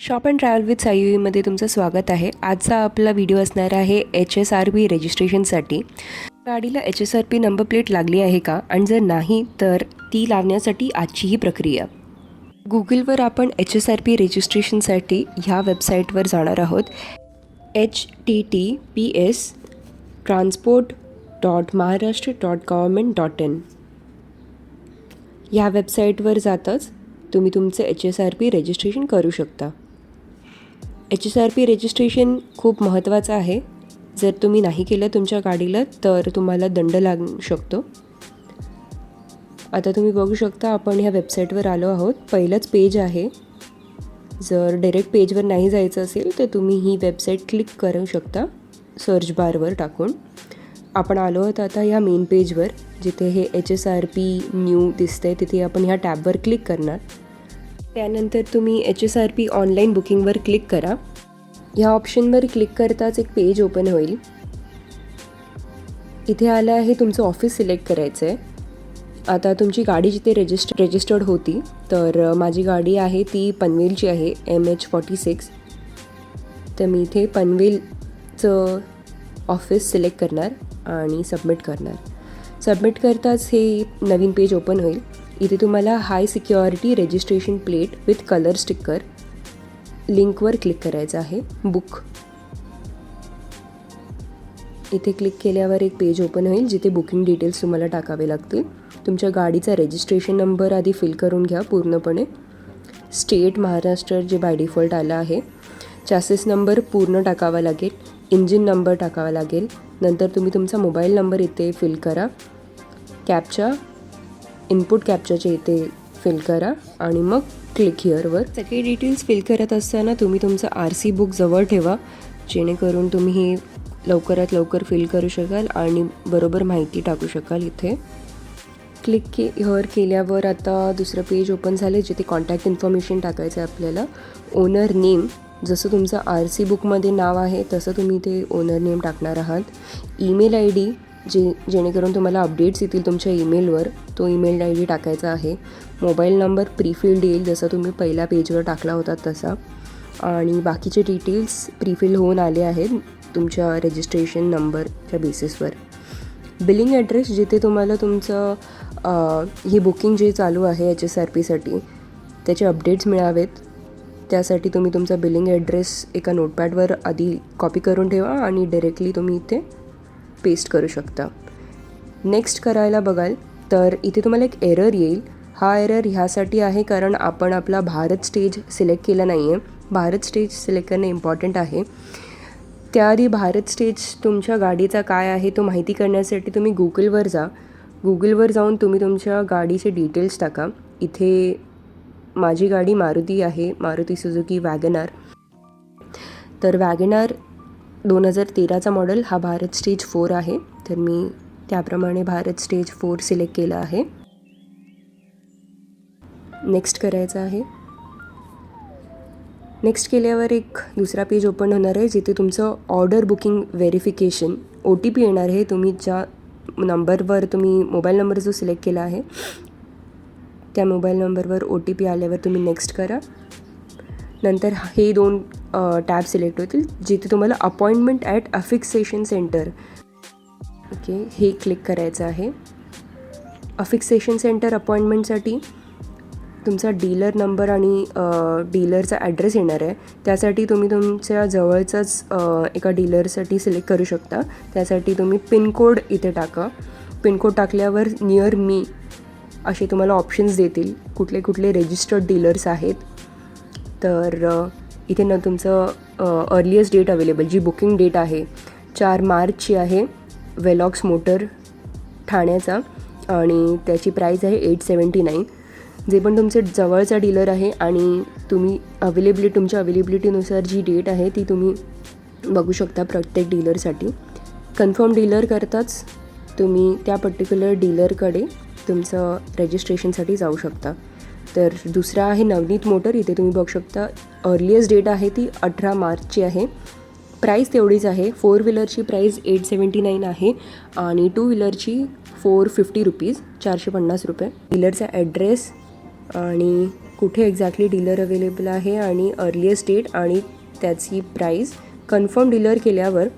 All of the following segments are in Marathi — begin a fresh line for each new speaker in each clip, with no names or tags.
शॉप अँड ट्रॅव्हल विथ सायूमध्ये तुमचं स्वागत आहे. आजचा आपला व्हिडिओ असणार आहे एच एस आर बी रजिस्ट्रेशनसाठी गाडीला H S R P number plate लागली आहे का? आणि जर नाही तर ती लावण्यासाठी आजची ही प्रक्रिया. गुगलवर आपण एच एस आर पी रजिस्ट्रेशनसाठी ह्या वेबसाईटवर जाणार आहोत. H T T P S transport dot Maharashtra dot government dot in ह्या वेबसाईटवर जाताच तुम्ही तुमचं H S R P registration करू शकता. H S R P registration खूप महत्त्वाचं आहे. जर तुम्ही नाही केलं तुमच्या गाडीला तर तुम्हाला दंड लागू शकतो. आता तुम्ही बघू शकता आपण ह्या वेबसाईटवर आलो आहोत. पहिलंच पेज आहे. जर डायरेक्ट पेजवर नाही जायचं असेल तर तुम्ही ही वेबसाईट क्लिक करू शकता. सर्च बारवर टाकून. आपण आलो आहोत आता ह्या मेन पेजवर जिथे हे H S R P new दिसतंय तिथे आपण ह्या टॅबवर क्लिक करणार. त्यानंतर तुम्ही H S R P online बुकिंगवर click करा. ह्या ऑप्शनवर क्लिक करताच एक पेज ओपन होईल. इथे आलं आहे तुमचं ऑफिस सिलेक्ट करायचं आहे आता तुमची गाडी जिथे रजिस्ट रजिस्टर्ड होती तर माझी गाडी आहे ती पनवेलची आहे एम एच फॉर्टी सिक्स तर मी इथे पनवेलचं ऑफिस सिलेक्ट करणार आणि सबमिट करणार. सबमिट करताच हे नवीन पेज ओपन होईल. इथे तुम्हाला high security registration plate with colour sticker लिंकवर क्लिक करायचं आहे. बुक. इथे क्लिक केल्यावर एक पेज ओपन होईल जिथे बुकिंग डिटेल्स तुम्हाला टाकावे लागतील. तुमच्या गाडीचा रजिस्ट्रेशन नंबर आधी फिल करून घ्या पूर्णपणे. स्टेट महाराष्ट्र जे बाय डिफॉल्ट आलं आहे चॅसेस नंबर पूर्ण टाकावा लागेल इंजिन नंबर टाकावा लागेल. नंतर तुम्ही तुमचा मोबाईल नंबर इथे फिल करा. कॅपच्या इनपुट कॅप्चरचे इथे फिल करा आणि मग क्लिक हिअरवर सगळे डिटेल्स फिल करत असताना तुम्ही तुमचं आर सी बुक जवळ ठेवा जेणेकरून तुम्ही हे लवकरात लवकर फिल करू शकाल आणि बरोबर माहिती टाकू शकाल इथे. क्लिक के हर केल्यावर आता दुसरं पेज ओपन झालं जिथे कॉन्टॅक्ट इन्फॉर्मेशन टाकायचं आहे आपल्याला. ओनर नेम जसं तुमचं आर सी बुकमध्ये नाव आहे तसं तुम्ही ते ओनर नेम टाकणार आहात. ईमेल आय डी जे जेणेकरून तुम्हाला अपडेट्स येतील तुमच्या ईमेलवर तो ईमेल आय डी टाकायचा आहे. मोबाईल नंबर प्रीफिल्ड येईल जसं तुम्ही पहिल्या पेजवर टाकला होता तसा. आणि बाकीचे डिटेल्स प्रीफिल होऊन आले आहेत तुमच्या रजिस्ट्रेशन नंबरच्या बेसिसवर बिलिंग ॲड्रेस जिथे तुम्हाला तुमचं ही बुकिंग जे चालू आहे एच एस आर पीसाठी त्याचे अपडेट्स मिळावेत. त्यासाठी तुम्ही तुमचा बिलिंग ॲड्रेस एका नोटपॅडवर आधी कॉपी करून ठेवा आणि डायरेक्टली तुम्ही इथे पेस्ट करू शकता. नेक्स्ट करायला बघाल तर इथे तुम्हाला एक एरर येईल. हा एरर ह्यासाठी आहे कारण आपण आपला भारत स्टेज सिलेक्ट केला नाही आहे भारत स्टेज सिलेक्ट करणे इम्पॉर्टंट आहे. त्याआधी भारत स्टेज तुमच्या गाडीचा काय आहे तो माहिती करण्यासाठी तुम्ही गुगलवर जा. गुगलवर जाऊन तुम्ही तुमच्या गाडीचे डिटेल्स टाका. इथे माझी गाडी मारुती आहे मारुती सुझुकी वॅगनार. तर वॅगनार दोन हजार तेराचा मॉडेल हा भारत स्टेज फोर आहे. तर मी त्याप्रमाणे भारत स्टेज फोर सिलेक्ट केलं आहे. नेक्स्ट करायचं आहे. नेक्स्ट केल्यावर एक दुसरा पेज ओपन होणार आहे जिथे तुमचं order booking verification O T P येणार आहे. तुम्ही ज्या नंबरवर तुम्ही मोबाईल नंबर जो सिलेक्ट केला आहे त्या मोबाईल नंबरवर ओ टी पी आल्यावर तुम्ही नेक्स्ट करा. नंतर हे दोन टॅब सिलेक्ट होतील जिथे तुम्हाला appointment at affixation centre. Okay हे क्लिक करायचं आहे. अफिक्सेशन सेंटर अपॉइंटमेंटसाठी तुमचा डीलर नंबर आणि डीलरचा ॲड्रेस येणार आहे. त्यासाठी तुम्ही तुमच्या जवळचाच एका डीलरसाठी सिलेक्ट करू शकता. त्यासाठी तुम्ही पिनकोड इथे टाका. पिनकोड टाकल्यावर नियर मी असे तुम्हाला ऑप्शन्स देतील. कुठले कुठले रजिस्टर्ड डीलर्स आहेत. तर इथे ना तुमचं अर्लिएस्ट डेट अवेलेबल जी बुकिंग डेट आहे चार मार्चची आहे वेलॉक्स मोटर ठाण्याचा. आणि त्याची प्राईस आहे एट सेवन्टी नाईन जे पण तुमचे जवळचा डीलर आहे आणि तुम्ही अवेलेबिलिटी तुमच्या अवेलेबिलिटीनुसार जी डेट आहे ती तुम्ही बघू शकता प्रत्येक डीलरसाठी कन्फर्म डीलर करताच तुम्ही त्या पर्टिक्युलर डीलरकडे तुमचं रजिस्ट्रेशनसाठी जाऊ शकता. तर दुसरा आहे नवनीत मोटर. इथे तुम्ही बघू शकता अर्लिएस्ट डेट आहे ती अठरा मार्चची आहे. प्राईस तेवढीच आहे. फोर व्हीलरची प्राईस एट सेवन्टी नाईन आहे आणि टू व्हीलरची फोर फिफ्टी रुपीज चारशे पन्नास रुपये. डीलरचा ॲड्रेस आणि कुठे एक्झॅक्टली डीलर अवेलेबल आहे आणि अर्लिएस्ट डेट आणि त्याची प्राईस कन्फर्म डीलर केल्यावर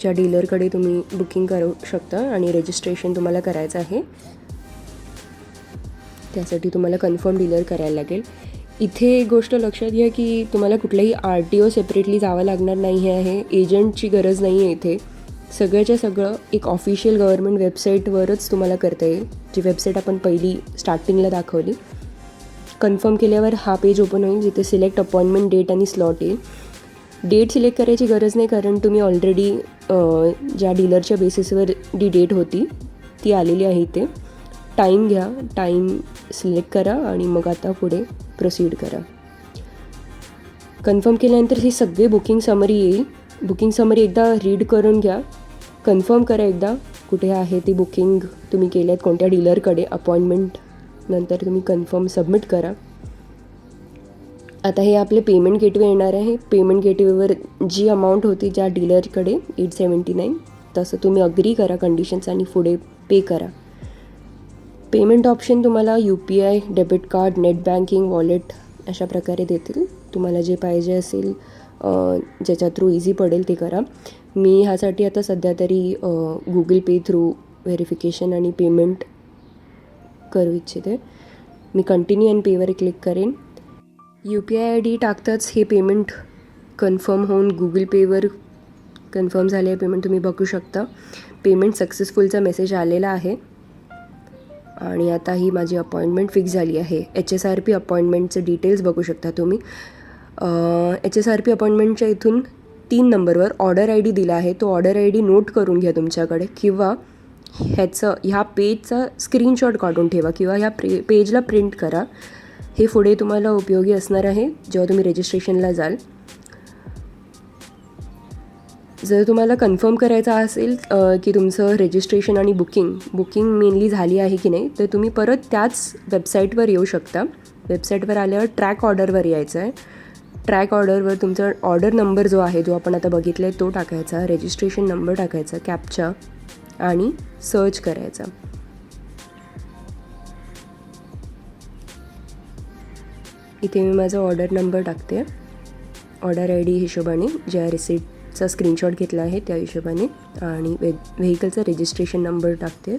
ज्या डीलरकडे तुम्ही बुकिंग करू शकता आणि रजिस्ट्रेशन तुम्हाला करायचं आहे. त्यासाठी तुम्हाला कन्फर्म डीलर करायला लागेल. इथे एक गोष्ट लक्षात घ्या की तुम्हाला कुठलाही आर टी ओ सेपरेटली जावं लागणार नाही आहे. एजंटची गरज नाही आहे इथे. सगळ्याच्या सगळं एक ऑफिशियल गव्हर्मेंट वेबसाईटवरच तुम्हाला करता येईल. जी वेबसाईट आपण पहिली स्टार्टिंगला दाखवली. कन्फर्म केल्यावर हा पेज ओपन होईल जिथे सिलेक्ट अपॉइंटमेंट डेट आणि स्लॉट येईल. डेट सिलेक्ट करायची गरज नाही कारण तुम्ही ऑलरेडी ज्या डीलरच्या बेसिसवर जी डेट होती ती आलेली आहे इथे. टाईम घ्या टाईम सिलेक्ट करा आणि मग आता पुढे प्रोसीड करा. कन्फर्म केल्यानंतर ही सगळी बुकिंग समरी येईल. बुकिंग समरी एकदा रीड करून घ्या. कन्फर्म करा एकदा कुठे आहे ती बुकिंग तुम्ही केल्यात कोणत्या डीलरकडे अपॉइंटमेंट नंतर तुम्ही कन्फर्म सबमिट करा. आता हे आपले पेमेंट गेटवे येणार आहे. पेमेंट गेटवेवर जी अमाऊंट होती ज्या डीलरकडे एट सेवन्टी नाईन तसं तुम्ही अग्री करा कंडिशन्स आणि पुढे पे करा. पेमेंट ऑप्शन तुम्हाला U P I debit card net banking wallet अशा प्रकारे देतील. तुम्हाला जे पाहिजे असेल ज्याच्या थ्रू इझी पडेल ते करा. मी ह्यासाठी आता सध्या तरी गुगल पे थ्रू व्हेरिफिकेशन आणि पेमेंट करू इच्छिते. मी कंटिन्यू अँड पेवर क्लिक करेन. U P I I D टाकताच हे पेमेंट कन्फर्म होऊन गुगल पेवर कन्फर्म झाले आहे पेमेंट तुम्ही बघू शकता. पेमेंट सक्सेसफुलचा मेसेज आलेला आहे. आणि आता ही माझी अपॉइंटमेंट फिक्स झाली आहे. एच एस आर पी अपॉइंटमेंटचे डिटेल्स बघू शकता तुम्ही. एच एस आर पी अपॉइंटमेंटच्या इथून तीन नंबरवर ऑर्डर आय डी दिला आहे. तो ऑर्डर आय डी नोट करून घ्या तुमच्याकडे किंवा ह्याचं ह्या पेजचा स्क्रीनशॉट काढून ठेवा किंवा ह्या प्रे पेजला प्रिंट करा. हे पुढे तुम्हाला उपयोगी असणार आहे. जेव्हा तुम्ही रजिस्ट्रेशनला जाल जर तुम्हाला कन्फर्म करायचं असेल की तुमचं रजिस्ट्रेशन आणि बुकिंग बुकिंग मेनली झाली आहे की नाही तर तुम्ही परत त्याच वेबसाईटवर येऊ शकता. वेबसाईटवर आल्यावर ट्रॅक ऑर्डरवर यायचं आहे. ट्रॅक ऑर्डरवर तुमचा ऑर्डर नंबर जो आहे जो आपण आता बघितला आहे तो टाकायचा रजिस्ट्रेशन नंबर टाकायचा कॅपचा आणि सर्च करायचा. इथे मी माझा ऑर्डर नंबर टाकते. ऑर्डर आय डी हिशोबाने ज्या चा स्क्रीनशॉट घेतला आहे त्या हिशोबाने. आणि वे व्हेकलचा रजिस्ट्रेशन नंबर टाकते.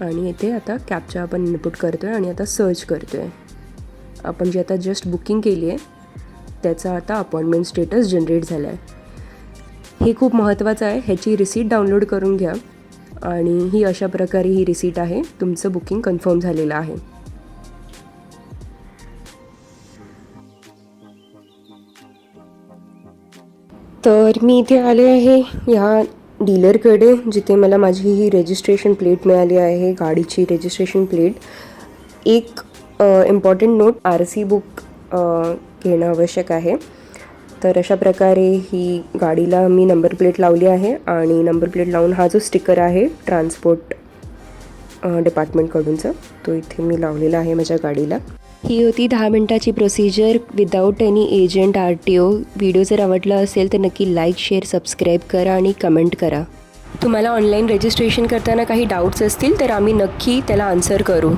आणि इथे आता कॅबचा आपण इनपुट करतो आहे आणि आता सर्च करतो आहे आपण जे आता जस्ट बुकिंग केली आहे त्याचा आता अपॉइंटमेंट स्टेटस जनरेट झाला आहे हे खूप महत्त्वाचं आहे. ह्याची रिसीट डाउनलोड करून घ्या. आणि ही अशा प्रकारे ही रिसीट आहे. तुमचं बुकिंग कन्फर्म झालेलं आहे. तर मी इथे आले आहे ह्या डीलरकडे जिथे मला माझी ही रजिस्ट्रेशन प्लेट मिळाली आहे गाडीची रजिस्ट्रेशन प्लेट एक important note R C book घेणं आवश्यक आहे. तर अशा प्रकारे ही गाडीला मी नंबर प्लेट लावली आहे आणि नंबर प्लेट लावून हा जो स्टिकर आहे ट्रान्सपोर्ट डिपार्टमेंटकडूनचा तो इथे मी लावलेला आहे माझ्या गाडीला. ही होती दहा मिनटाची procedure without any agent R T O video जर आवडला असेल तर नक्की लाईक शेअर सबस्क्राईब करा आणि कमेंट करा. तुम्हाला ऑनलाईन रजिस्ट्रेशन करताना काही डाऊट्स असतील तर आम्ही नक्की त्याला आन्सर करू.